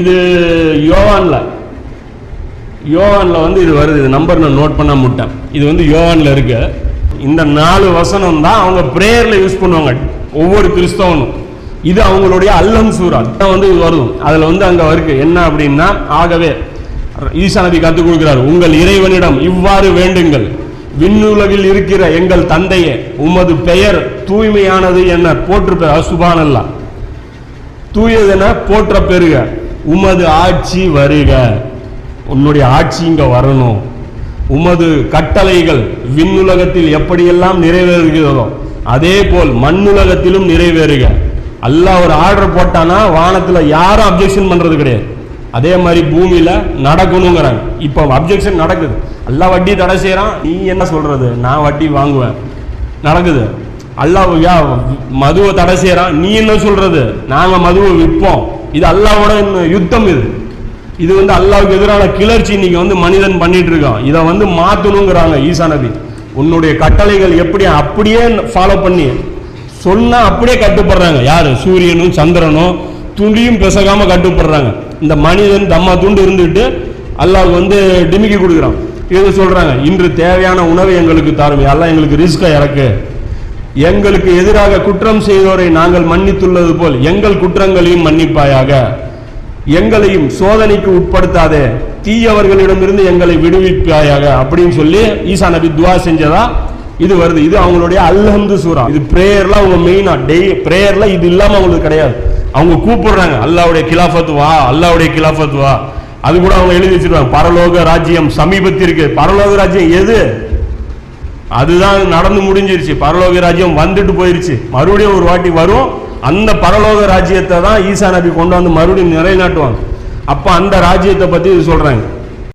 இது யோவான்ல. யோவான்ல வந்து இது வருது. இது நம்பர் நான் நோட் பண்ண முட்டேன் இது வந்து யோவான்ல இருக்கு. இந்த நாலு வசனம் தான் அவங்க பிரேயர்ல யூஸ் பண்ணுவாங்க. ஒவ்வொரு கிறிஸ்தவனும். இது அவங்களுடைய அல்லம் சூரா தான் வந்து இது வரும் அதுல வந்து அங்க இருக்கு. என்ன அப்படின்னா ஆகவே ஈசா நபி கற்றுக் கொடுக்கிறார். உங்கள் இறைவனிடம் இவ்வாறு வேண்டுங்கள். விண்ணுலகில் இருக்கிற எங்கள் தந்தையே உமது பெயர் தூய்மையானது என்ன போட்டிருப்பார் சுபானல்லாம் தூயதுன்னா தூயதென போற்ற பெருக உமது ஆட்சி வருக. உன்னுடைய ஆட்சி இங்க வரணும். உமது கட்டளைகள் விண்ணுலகத்தில் எப்படியெல்லாம் நிறைவேறுகிறதோ அதே போல் மண்ணுலகத்திலும் நிறைவேறுக. அல்லாஹ் ஒரு ஆர்டர் போட்டானா வானத்தில் யாரும் அப்ஜெக்ஷன் பண்றது கிடையாது. அதே மாதிரி பூமியில நடக்கணுங்கிறாங்க. இப்போ அப்ஜெக்ஷன் நடக்குது. எல்லாம் வட்டி தடை செய்யறான் நீ என்ன சொல்றது? நான் வட்டி வாங்குவேன். நடக்குது. அல்லாஹ் யா மதுவை தடை செய்யறான். நீ என்ன சொல்றது? நாங்க மதுவை விற்போம். இது அல்லாவோட யுத்தம் இது. இது வந்து அல்லாவுக்கு எதிரான கிளர்ச்சி இன்னைக்கு வந்து மனிதன் பண்ணிட்டு இருக்கான். இதை வந்து மாத்தணுங்கிறாங்க ஈசா நபி. உன்னுடைய கட்டளைகள் எப்படி அப்படியே ஃபாலோ பண்ணி சொன்னா அப்படியே கட்டுப்படுறாங்க. யாரு? சூரியனும் சந்திரனும் துண்டியும் பெசகாமல் கட்டுப்படுறாங்க. இந்த மனிதன் தம்மா துண்டு இருந்துட்டு அல்லாவுக்கு வந்து டிமிக்கி கொடுக்குறான். இது சொல்றாங்க இன்று தேவையான உணவை எங்களுக்கு தாரும். எல்லாம் எங்களுக்கு ரிஸ்க்காக இறக்கு எங்களுக்கு எதிராக குற்றம் செய்தோரை நாங்கள் மன்னித்துள்ளது போல் எங்கள் குற்றங்களையும் மன்னிப்பாயாக. எங்களையும் சோதனைக்கு உட்படுத்தாதே தீயவர்களிடமிருந்து எங்களை விடுவிப்பாயாக அப்படின்னு சொல்லி ஈசா நபி துவா செஞ்சதா? இது வருது. இது அவங்களுடைய அல்ஹந்து சூரா. இது பிரேயர்லாம் அவங்க மெயினா டெய் பிரேயர்ல இது இல்லாம அவங்களுக்கு கிடையாது. அவங்க கூப்பிடுறாங்க அல்லாவுடைய கிலாஃபத் வா அல்லாவுடைய கிலாஃபத் வா. அது கூட அவங்க எழுதி வச்சிருவாங்க பரலோக ராஜ்யம் சமீபத்திற்கு. பரலோக ராஜ்யம் எது? அதுதான் நடந்து முடிஞ்சிருச்சு. பரலோக ராஜ்யம் வந்துட்டு போயிருச்சு. மறுபடியும் ஒரு வாட்டி வரும். அந்த பரலோக ராஜ்யத்தை தான் ஈசா நபி கொண்டு வந்து மறுபடியும் நிலைநாட்டுவாங்க. அப்போ அந்த ராஜ்யத்தை பற்றி இது சொல்கிறாங்க